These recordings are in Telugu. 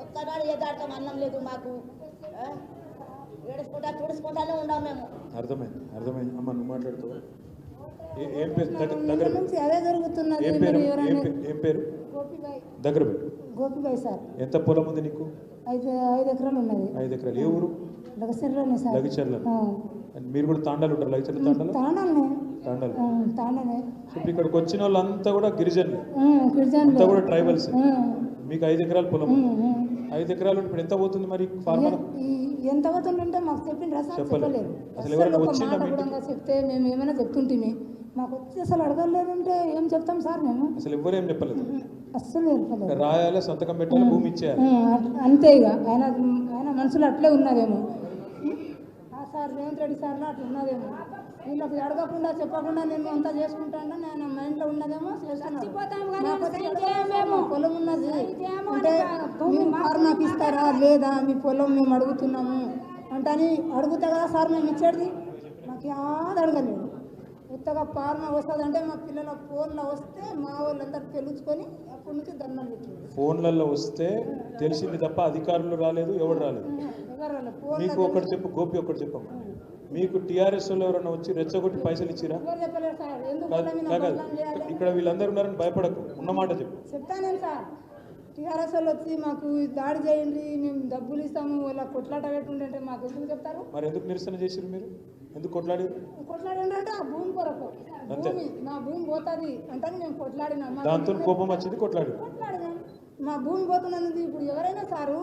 ఒక్కనాడు ఎదాడతాం అన్నం లేదు మాకు? ఏడుచుకుంటా తుడుచుకుంటానే ఉన్నాం మేము. అర్థమైంది అర్థమైంది. అమ్మ నువ్వు మాట్లాడుతావా? ఏ- ఏం పేరు? దగ్గర. నుంచి అదే జరుగుతున్నది ఏం పేరు? ఏం దగ్గర గోపిబాయ్ సార్. ఎంత పొలం ఉంది నీకు? ఐదు ఐదు ఎకరాలు ఉన్నది. ఐదు ఎకరాలు. ఏ ఊరు? లగసిర్లోనే సార్. లగిచర్ల. మీరు కూడా తాండాలు ఉంటారు? లగిచర్ల తాండాలు? తాండలనే. తాండాలు. తాండనే ఇప్పుడు ఇక్కడికి వచ్చిన వాళ్ళంతా కూడా గిరిజనులు. అంతా కూడా ట్రైబల్స్. మీకు ఐదు ఎకరాల పొలం. ఐదు ఎకరాలు ఇప్పుడు ఎంత పోతుంది మరి ఫార్మర్ ఎంత అవుతుందంటే మాకు చెప్పిండ్రా సార్ చెప్పలేదు. అసలు ఎవరైనా వచ్చిందా చెప్తే మేము ఏమైనా చెప్తుంటిమి? మాకు వచ్చి అసలు అడగలేదంటే ఏం చెప్తాం సార్ మేము? అసలు ఎవరేం చెప్పలేదు. అస్సలు చెప్పలేదు. రాయాలి సంతకం పెట్టాలి భూమి ఇచ్చేయాలి. అంతే ఇక. ఆయన ఆయన మనసులో అట్లే ఉన్నదేమో. ఆ సార్ రేవంత్ రెడ్డి సార్లో అట్లా ఉన్నదేమో. వీళ్ళకి అడగకుండా చెప్పకుండా నేను అంతా చేసుకుంటాను? నేను మైండ్లో ఉన్నదేమో. నాకు అడగలేదు, పొలం ఉన్నది. అంటే మీరు ఫార్మాకి ఇస్తారా లేదా? మీ పొలం మేము అడుగుతున్నాము. అంటే అని అడుగుతా కదా సార్ మేము ఇచ్చేది. మాకు యాద అడగలేదు. కొత్తగా ఫార్మా వస్తుందంటే మా పిల్లల ఫోన్లో వస్తే మా వాళ్ళంతా తెలుసుకొని అప్పటి నుంచి దండం పెట్టింది. ఫోన్లలో వస్తే తెలిసింది తప్ప అధికారులు రాలేదు ఎవరు రాలేదు. మీకు ఒకటి చెప్పు గోపి ఒకటి చెప్పమ్మా. మీకు టీఆర్ఎస్ వాళ్ళు ఎవరైనా వచ్చి రెచ్చగొట్టి పైసలు ఇచ్చిరా? ఎవరు చెప్పలేరు సార్. ఎందుకు కాదు? ఇక్కడ వీళ్ళందరూ ఉన్నారని భయపడకు. ఉన్నమాట చెప్పు. చెప్తాను సార్. టీఆర్ఎస్ వాళ్ళు వచ్చి మాకు దాడి చేయండి మేము డబ్బులు ఇస్తాము ఇలా కొట్లాట పెట్టుంటే మాకు ఎందుకు చెప్తారు? మరి ఎందుకు నిరసన చేసిరు మీరు? ఎందుకు కొట్లాడారు కొట్లాడండి అంటే ఆ భూమి కొరకు. అంతే. భూమి నా భూమి పోతుంది అంటే మేము కొట్లాడినాం. మా దాంతో కోపం వచ్చింది కొట్లాడారు కొట్లాడినాం. మా భూమి పోతున్నది ఇప్పుడు ఎవరైనా సారు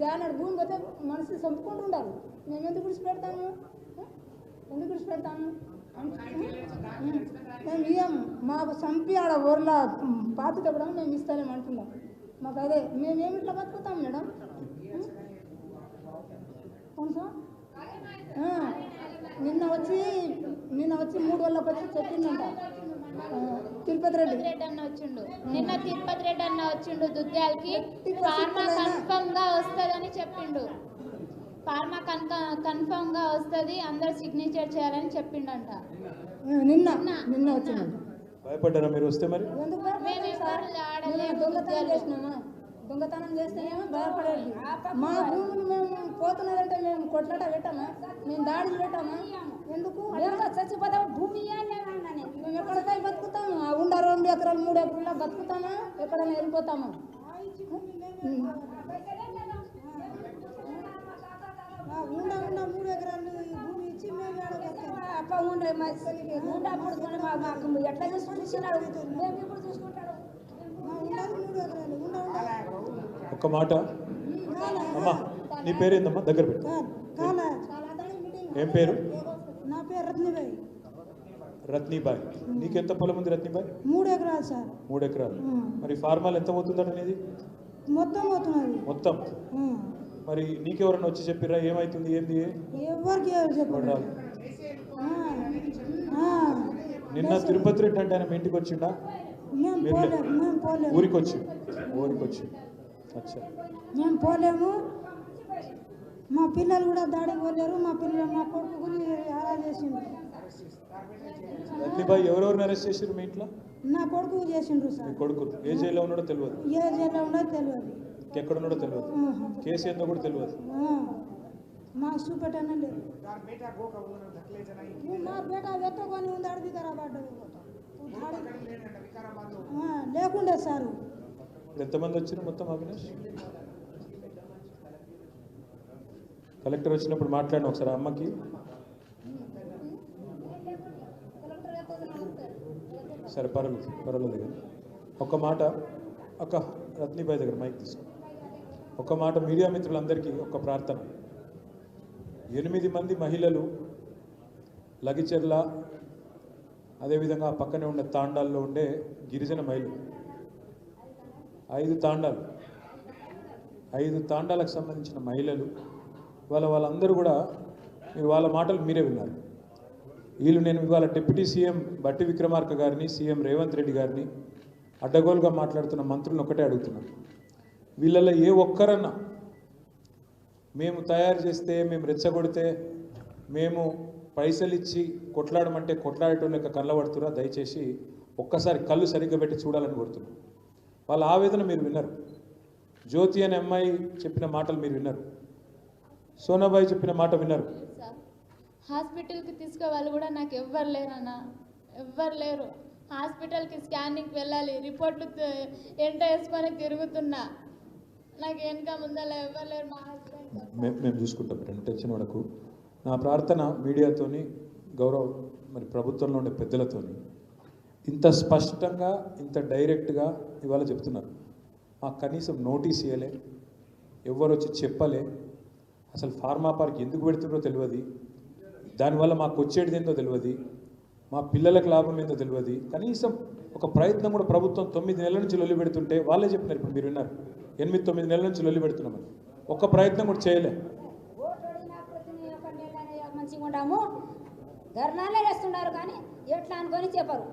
జానడు భూమి పోతే మనిషి చంపుకుంటుండారు. మేము ఎందుకు విడిచిపెడతాము? ఎందుకు విడిచిపెడతాము మేము ఇయ్యం? మాకు చంపి ఆడ ఊర్లో పాతితే కూడా మేము ఇస్తామేమి అంటున్నాం మాకు అదే మేమేమి ఇట్లా బతుకుతాం మేడం? ఆ, నిన్న వచ్చి నిన్న వచ్చి మూడు వాళ్ళకి వచ్చి చెప్పిందంట. తిరుపతి రెడ్డి. రెడ్డి అన్న వచ్చిండు. నిన్న తిరుపతి రెడ్డి అన్న వచ్చిండు దుద్యాలకి. ఫార్మా కన్ఫర్మ్గా వస్తుందని చెప్పిండు. ఫార్మా కన్క కన్ఫర్మ్గా వస్తుంది అందరు సిగ్నేచర్ చేయాలని చెప్పిండంట నిన్న నిన్న వచ్చిందంట భయపడ్డారా మీరు వస్తే మరి మేము? ఎవరు దొంగతనం చేసినామా దొంగతనం చేస్తేనేమో భయపడేది మా భూములు మేము పోతున్నదంటే మేము కొట్లాట పెట్టామా మేము దాడులు పెట్టామా ఎందుకు చచ్చిపోతాం భూమి మేము ఎక్కడికై బతుకుతాము ఆ ఉండ రెండు ఎకరాలు మూడు ఎకరాలు బతుకుతామా ఎక్కడైనా వెళ్ళిపోతామా ఉం. ఆ ఉండ ఉండ మూడు ఎకరాలు భూమి ఇచ్చి మేము అప్ప ఉండే ఉండప్పుడు మాకు ఎట్లా చూసుకుంటున్నాడు మేము ఇప్పుడు చూసుకుంటాడు ఒక్క మాట. అమ్మా నీ పేరేందమ్మా దగ్గర పెట్టు. ఏం పేరు? నా పేరు రత్నబాయి. రత్నీబాయ్. నీకెంత పొలం ఉంది రత్నీబాయ్? మూడు ఎకరాలు సార్. మూడు ఎకరాలు. మరి ఫార్మాలు ఎంత పోతుందట నీది? మొత్తం పోతున్నది. మొత్తం? మరి నీకెవరన్నా వచ్చి చెప్పిరా ఏమైతుంది? ఏంది? ఎవరికి ఎవరు రాలేదు. నిన్న తిరుపతి రెడ్డి అంటే ఆయన మీ ఇంటికి వచ్చిండా? ఊరికి వచ్చి ఊరికి వచ్చి అచ్చా. మేము పోలేము. మా పిల్లలు కూడా దాడికి పోలేరు. మా పిల్లలు మా కొడుకు గురి అలా ఎవరెవరిని అరెస్ట్ చేసిరు మీ ఇంట్లో? నా కొడుకు చేసిండ్రు సార్. కొడుకు. ఏ జైల్లో ఉన్నాడో తెలియదు. ఏ జైల్లో ఉండదో తెలియదు. ఎక్కడ ఉన్నాడో తెలియదు. కేసు ఏందో కూడా తెలియదు. మాకు చూపెట్టనే లేదు. మా బేట వెట్టుకొని ఉంది అడిగి పడ్డది లేకుండే సారు. ఎంతమంది వచ్చారు మొత్తం అవినాష్? కలెక్టర్ వచ్చినప్పుడు మాట్లాడిన ఒకసారి అమ్మకి? సరే పర్వాలేదు పర్వాలేదు కానీ ఒక మాట ఒక రత్నిబాయ్ దగ్గర మైక్ తీసుకో. ఒక మాట మీడియా మిత్రులందరికీ ఒక ప్రార్థన. ఎనిమిది మంది మహిళలు లగిచెర్ల అదేవిధంగా పక్కనే ఉన్న తాండాల్లో ఉండే గిరిజన మహిళలు. ఐదు తాండాలు. ఐదు తాండాలకు సంబంధించిన మహిళలు. వాళ్ళ వాళ్ళందరూ కూడా మీరు వాళ్ళ మాటలు మీరే విన్నారు. వీళ్ళు నేను ఇవాళ డిప్యూటీ సీఎం బట్టి విక్రమార్క గారిని సీఎం రేవంత్ రెడ్డి గారిని అడ్డగోలుగా మాట్లాడుతున్న మంత్రులను ఒకటే అడుగుతున్నాను వీళ్ళలో ఏ ఒక్కరన్నా మేము తయారు చేస్తే మేము రెచ్చగొడితే మేము పైసలు ఇచ్చి కొట్లాడమంటే కొట్లాడటం లెక్క కళ్ళబడుతురా దయచేసి ఒక్కసారి కళ్ళు సరిగ్గా పెట్టి చూడాలని కోరుతున్నాం. వాళ్ళ ఆవేదన మీరు విన్నారు. జ్యోతి అనే అమ్మాయి చెప్పిన మాటలు మీరు విన్నారు. సోనాబాయి చెప్పిన మాట విన్నారు. హాస్పిటల్కి తీసుకోవాలి కూడా నాకు ఎవ్వరు లేరన్నా. ఎవ్వరు లేరు. హాస్పిటల్కి స్కానింగ్కి వెళ్ళాలి రిపోర్ట్లు ఎంట వేసుకొని తిరుగుతున్నా. నాకు వెనక ముందర లేరు మా హస్బెండ్ మేము మేము చూసుకుంటాం రెండు టెన్షన్ వరకు నా ప్రార్థన మీడియాతోని గౌరవ మరి ప్రభుత్వంలో ఉండే పెద్దలతోని ఇంత స్పష్టంగా ఇంత డైరెక్ట్గా ఇవాళ చెప్తున్నారు. మాకు కనీసం నోటీస్ ఇవ్వలే ఎవరు వచ్చి చెప్పలే అసలు ఫార్మా పార్క్ ఎందుకు పెడుతుందో తెలియదు. దానివల్ల మాకు వచ్చేది ఏంటో తెలియదు. మా పిల్లలకు లాభం ఏందో తెలియదు. కనీసం ఒక ప్రయత్నం కూడా ప్రభుత్వం తొమ్మిది నెలల నుంచి లొల్లి పెడుతుంటే వాళ్ళే చెప్పినారు ఇప్పుడు మీరు విన్నారు. ఎనిమిది తొమ్మిది నెలల నుంచి లొల్లి పెడుతున్నామని ఒక్క ప్రయత్నం కూడా చేయలే. ఉంటాము ధర్నాలే వేస్తున్నారు కానీ ఎట్లా అనుకొని చెప్పరు.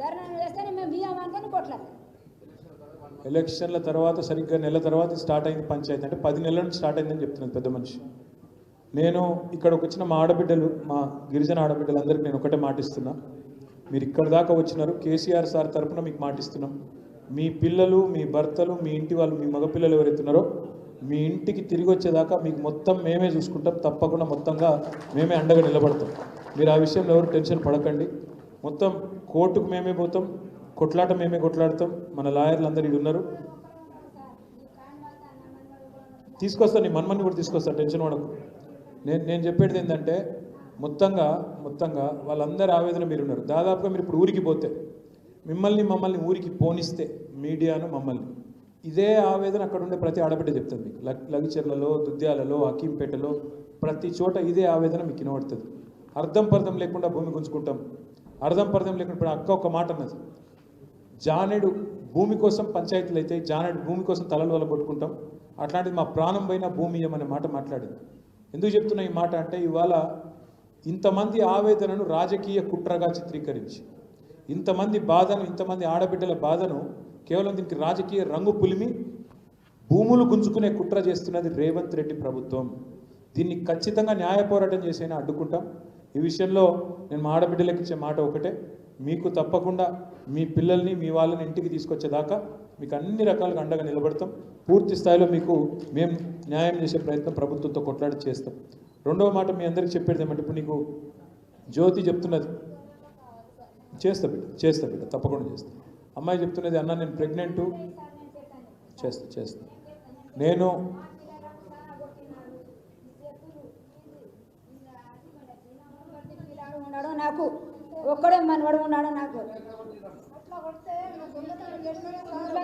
ధర్నాలు వేస్తేనే మేము బియ్యం అనుకొని ఎలక్షన్ల తర్వాత సరిగ్గా నెల తర్వాత స్టార్ట్ అయింది పంచాయతీ. అంటే పది నెలల నుంచి స్టార్ట్ అయిందని చెప్తున్నది పెద్ద మనిషి. నేను ఇక్కడికి వచ్చిన మా ఆడబిడ్డలు మా గిరిజన ఆడబిడ్డలందరికీ నేను ఒకటే మాటిస్తున్నా మీరు ఇక్కడ దాకా వచ్చినారు కేసీఆర్ సార్ తరఫున మీకు మాటిస్తున్నాం మీ పిల్లలు మీ భర్తలు మీ ఇంటి వాళ్ళు మీ మగపిల్లలు ఎవరైతున్నారో మీ ఇంటికి తిరిగి వచ్చేదాకా మీకు మొత్తం మేమే చూసుకుంటాం. తప్పకుండా మొత్తంగా మేమే అండగా నిలబడతాం. మీరు ఆ విషయంలో ఎవరు టెన్షన్ పడకండి. మొత్తం కోర్టుకు మేమే పోతాం కొట్లాట మేమే కొట్లాడతాం. మన లాయర్లు అందరు ఇక్కడ ఉన్నారు. తీసుకొస్తాను నీ మన్మని కూడా తీసుకొస్తా టెన్షన్ పడకు. నేను నేను చెప్పేది ఏంటంటే మొత్తంగా మొత్తంగా వాళ్ళందరి ఆవేదన మీరు ఉన్నారు దాదాపుగా మీరు ఇప్పుడు ఊరికి పోతే మిమ్మల్ని మమ్మల్ని ఊరికి పోనిస్తే మీడియాను మమ్మల్ని. ఇదే ఆవేదన అక్కడ ఉండే ప్రతి ఆడబిడ్డ చెప్తుంది. మీకు లగిచెర్లలో దుద్యాలలో అకీంపేటలో ప్రతి చోట ఇదే ఆవేదన మీకు వినబడుతుంది. అర్థం పర్థం లేకుండా భూమి గుంజుకుంటాం. అర్థం పర్థం లేకుండా ఇప్పుడు అక్క ఒక మాట అన్నది. జానెడు భూమి కోసం పంచాయతీలు అయితే జానేడు భూమి కోసం తలలు వల్ల కొట్టుకుంటాం అట్లాంటిది మా ప్రాణం పైన భూమి ఏమనే మాట మాట్లాడింది. ఎందుకు చెప్తున్నా ఈ మాట అంటే ఇవాళ ఇంతమంది ఆవేదనను రాజకీయ కుట్రగా చిత్రీకరించి ఇంతమంది బాధను ఇంతమంది ఆడబిడ్డల బాధను కేవలం దీనికి రాజకీయ రంగు పులిమి భూములు గుంజుకునే కుట్ర చేస్తున్నది రేవంత్ రెడ్డి ప్రభుత్వం. దీన్ని ఖచ్చితంగా న్యాయ పోరాటం చేసైనా అడ్డుకుంటాం? ఈ విషయంలో నేను మా ఆడబిడ్డలకు ఇచ్చే మాట ఒకటే. మీకు తప్పకుండా మీ పిల్లల్ని మీ వాళ్ళని ఇంటికి తీసుకొచ్చేదాకా మీకు అన్ని రకాలుగా అండగా నిలబడతాం. పూర్తి స్థాయిలో మీకు మేము న్యాయం చేసే ప్రయత్నం ప్రభుత్వంతో కొట్లాడి చేస్తాం. రెండవ మాట మీ అందరికీ చెప్పేది ఏమంటే ఇప్పుడు నీకు జ్యోతి చెప్తున్నది. చేస్తా బిడ్డ చేస్తా బిడ్డ తప్పకుండా చేస్తా. అమ్మాయి చెప్తున్నది అన్న నేను ప్రెగ్నెంట్ చేస్తా చేస్తా. నేను నాకు ఒక్కడే మనవడు ఉన్నాడు నాకు? ఇట్లా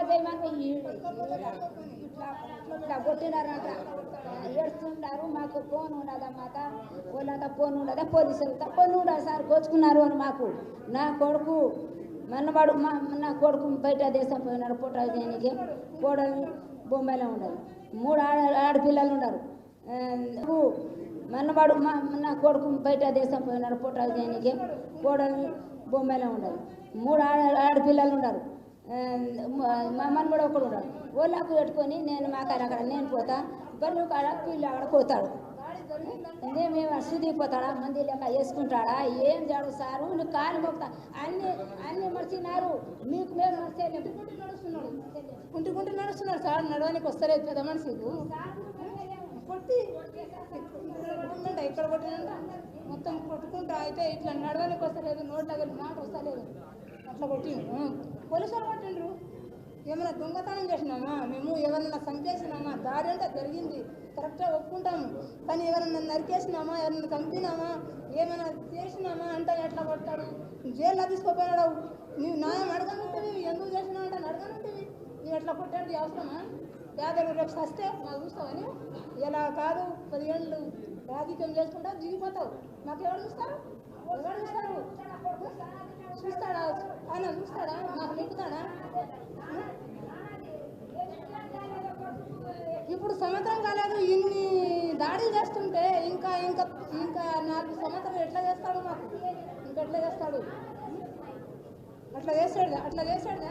ఏడుస్తుంటారు మాకు ఫోన్ ఉండదన్నమాట వాళ్ళంతా ఫోన్ ఉండదా పోలీసులతో ఫోన్ ఉండదు సార్ కోచుకున్నారు అని మాకు. నా కొడుకు మనవాడు మా నా కొడుకు బయట దేశం పోయినారు ఫోటో చేయడానికి కోడలు బొంబాయిలో ఉండదు మూడు ఆడ ఆడపిల్లలు ఉన్నారు. మనవాడు మా నా కొడుకు బయట దేశం పోయినారు ఫోటో చేయడానికి కోడలు బొంబాయిలో ఉండదు. మూడు ఆడ ఆడపిల్లలు ఉన్నారు ఆ, మా మనవాడు ఒకడు ఉన్నాడు వాళ్ళకు పెట్టుకొని నేను మా కాడ అక్కడ నేను పోతా బరువు కాడ పిల్ల అక్కడ పోతాడు మేము సుదిపోతాడా మంది లెక్క వేసుకుంటాడా ఏం జాడు సారు? నువ్వు కాలు మొక్తా అన్ని అన్ని మర్చినారు. మీకు మేము మర్చేయలేము. నడుస్తున్నాడు. కుంటుకుంటూ నడుస్తున్నాడు సార్ నడవడానికి వస్తలేదు పెద్ద మనిషికు కొట్టి కొట్టిందంట ఇక్కడ కొట్టినంట మొత్తం కొట్టుకుంటా అయితే ఇట్లా నడవడానికి వస్తలేదు నోట్ల వెళ్ళి మాట వస్తలేదు. అట్లా కొట్టిండ్రు. పోలీసు కొట్టిండ్రు. ఏమైనా దొంగతనం చేసినామా? మేము ఎవరైనా చంపేసినామా? దారి అంటే జరిగింది. కరెక్ట్గా ఒప్పుకుంటాము. కానీ ఎవరన్నా నరికేసినామా? ఎవరైనా చంపినామా? ఏమైనా చేసినామా అంటే ఎట్లా కొడతాడు? జైల్లో తీసుకోపోయినాడు? నీవు న్యాయం అడగనుంటివి ఎందుకు చేసినావు అంటే అడగనుంటివి నువ్వు ఎట్లా కొట్టాడు? అవసరమా? పేదలు రేపు సస్తే మాకు చూస్తామని ఇలా కాదు పదిహేళ్ళు రాజకీయం చేసుకుంటా దిగిపోతావు. మాకు ఎవరు చూస్తారు? ఎవరు చూస్తారు? చూస్తాడా? ఆయన చూస్తాడా? మాకు నింపుతాడా? ఇప్పుడు సంవత్సరం కాలేదు ఇన్ని దాడులు చేస్తుంటే ఇంకా ఇంకా ఇంకా నాలుగు సంవత్సరాలు ఎట్లా చేస్తాడు మాకు? ఇంకా ఎట్లా చేస్తాడు? అట్లా చేస్తాడు అట్లా చేస్తాడు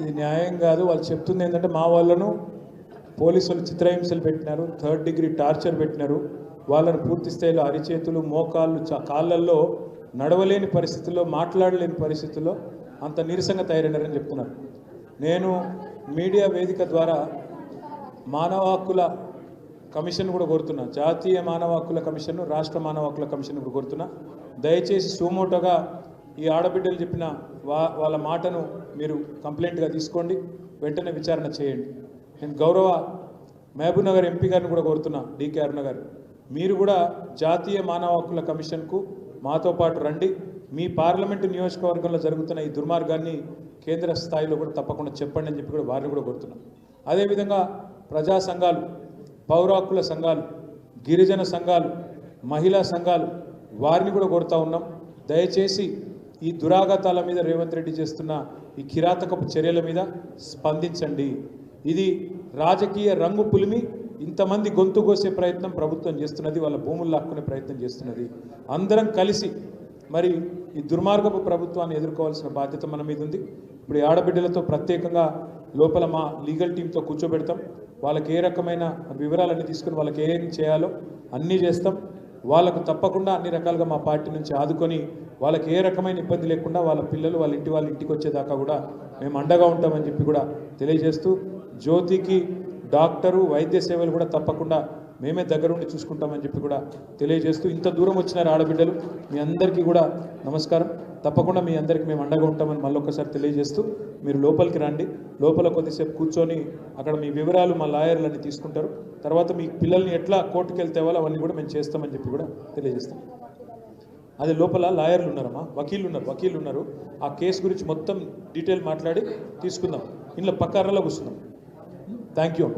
ఇది న్యాయం కాదు. వాళ్ళు చెప్తుంది ఏంటంటే మా వాళ్ళను పోలీసులు చిత్రహింసలు పెట్టినారు థర్డ్ డిగ్రీ టార్చర్ పెట్టినారు. వాళ్ళను పూర్తి స్థాయిలో అరిచేతులు మోకాళ్ళు కాళ్ళల్లో నడవలేని పరిస్థితుల్లో మాట్లాడలేని పరిస్థితుల్లో అంత నీరసంగా తయారైనారని చెప్తున్నారు. నేను మీడియా వేదిక ద్వారా మానవ హక్కుల కమిషన్ కూడా కోరుతున్నా. జాతీయ మానవ హక్కుల కమిషన్ రాష్ట్ర మానవ హక్కుల కమిషన్ కూడా కోరుతున్నా. దయచేసి సుమోటోగా ఈ ఆడబిడ్డలు చెప్పిన వా వాళ్ళ మాటను మీరు కంప్లైంట్గా తీసుకోండి వెంటనే విచారణ చేయండి. నేను గౌరవ మహబూబ్ నగర్ ఎంపీ గారిని కూడా కోరుతున్నా డికే అరుణ గారు. మీరు కూడా జాతీయ మానవ హక్కుల కమిషన్కు మాతో పాటు రండి. మీ పార్లమెంటు నియోజకవర్గంలో జరుగుతున్న ఈ దుర్మార్గాన్ని కేంద్ర స్థాయిలో కూడా తప్పకుండా చెప్పండి అని చెప్పి కూడా వారిని కూడా కోరుతున్నాం. అదేవిధంగా ప్రజా సంఘాలు పౌరాకుల సంఘాలు గిరిజన సంఘాలు మహిళా సంఘాలు వారిని కూడా కోరుతా ఉన్నాం. దయచేసి ఈ దురాఘాతాల మీద రేవంత్ రెడ్డి చేస్తున్న ఈ కిరాతకపు చర్యల మీద స్పందించండి. ఇది రాజకీయ రంగు పులిమి ఇంతమంది గొంతు కోసే ప్రయత్నం ప్రభుత్వం చేస్తున్నది వాళ్ళ భూములు లాక్కునే ప్రయత్నం చేస్తున్నది. అందరం కలిసి మరి ఈ దుర్మార్గపు ప్రభుత్వాన్ని ఎదుర్కోవాల్సిన బాధ్యత మన మీద ఉంది. ఇప్పుడు ఆడబిడ్డలతో ప్రత్యేకంగా లోపల మా లీగల్ టీంతో కూర్చోబెడతాం. వాళ్ళకి ఏ రకమైన వివరాలన్నీ తీసుకుని వాళ్ళకి ఏం చేయాలో అన్నీ చేస్తాం. వాళ్ళకు తప్పకుండా అన్ని రకాలుగా మా పార్టీ నుంచి ఆదుకొని వాళ్ళకి ఏ రకమైన ఇబ్బంది లేకుండా వాళ్ళ పిల్లలు వాళ్ళ ఇంటి వాళ్ళ ఇంటికి వచ్చేదాకా కూడా మేము అండగా ఉంటామని చెప్పి కూడా తెలియజేస్తూ జ్యోతికి డాక్టరు వైద్య సేవలు కూడా తప్పకుండా మేమే దగ్గరుండి చూసుకుంటామని చెప్పి కూడా తెలియజేస్తూ ఇంత దూరం వచ్చినారు ఆడబిడ్డలు మీ అందరికీ కూడా నమస్కారం. తప్పకుండా మీ అందరికీ మేము అండగా ఉంటామని మళ్ళొకసారి తెలియజేస్తూ మీరు లోపలికి రండి. లోపల కొద్దిసేపు కూర్చొని అక్కడ మీ వివరాలు మా లాయర్లన్నీ తీసుకుంటారు. తర్వాత మీ పిల్లల్ని ఎట్లా కోర్టుకు వెళ్తే వాళ్ళు అవన్నీ కూడా మేము చేస్తామని చెప్పి కూడా తెలియజేస్తాం. అదే లోపల లాయర్లు ఉన్నారమ్మా వకీలు ఉన్నారు వకీలు ఉన్నారు ఆ కేసు గురించి మొత్తం డీటెయిల్ మాట్లాడి తీసుకుందాం. ఇంట్లో పక్కారలో కూర్చుందాం. Thank you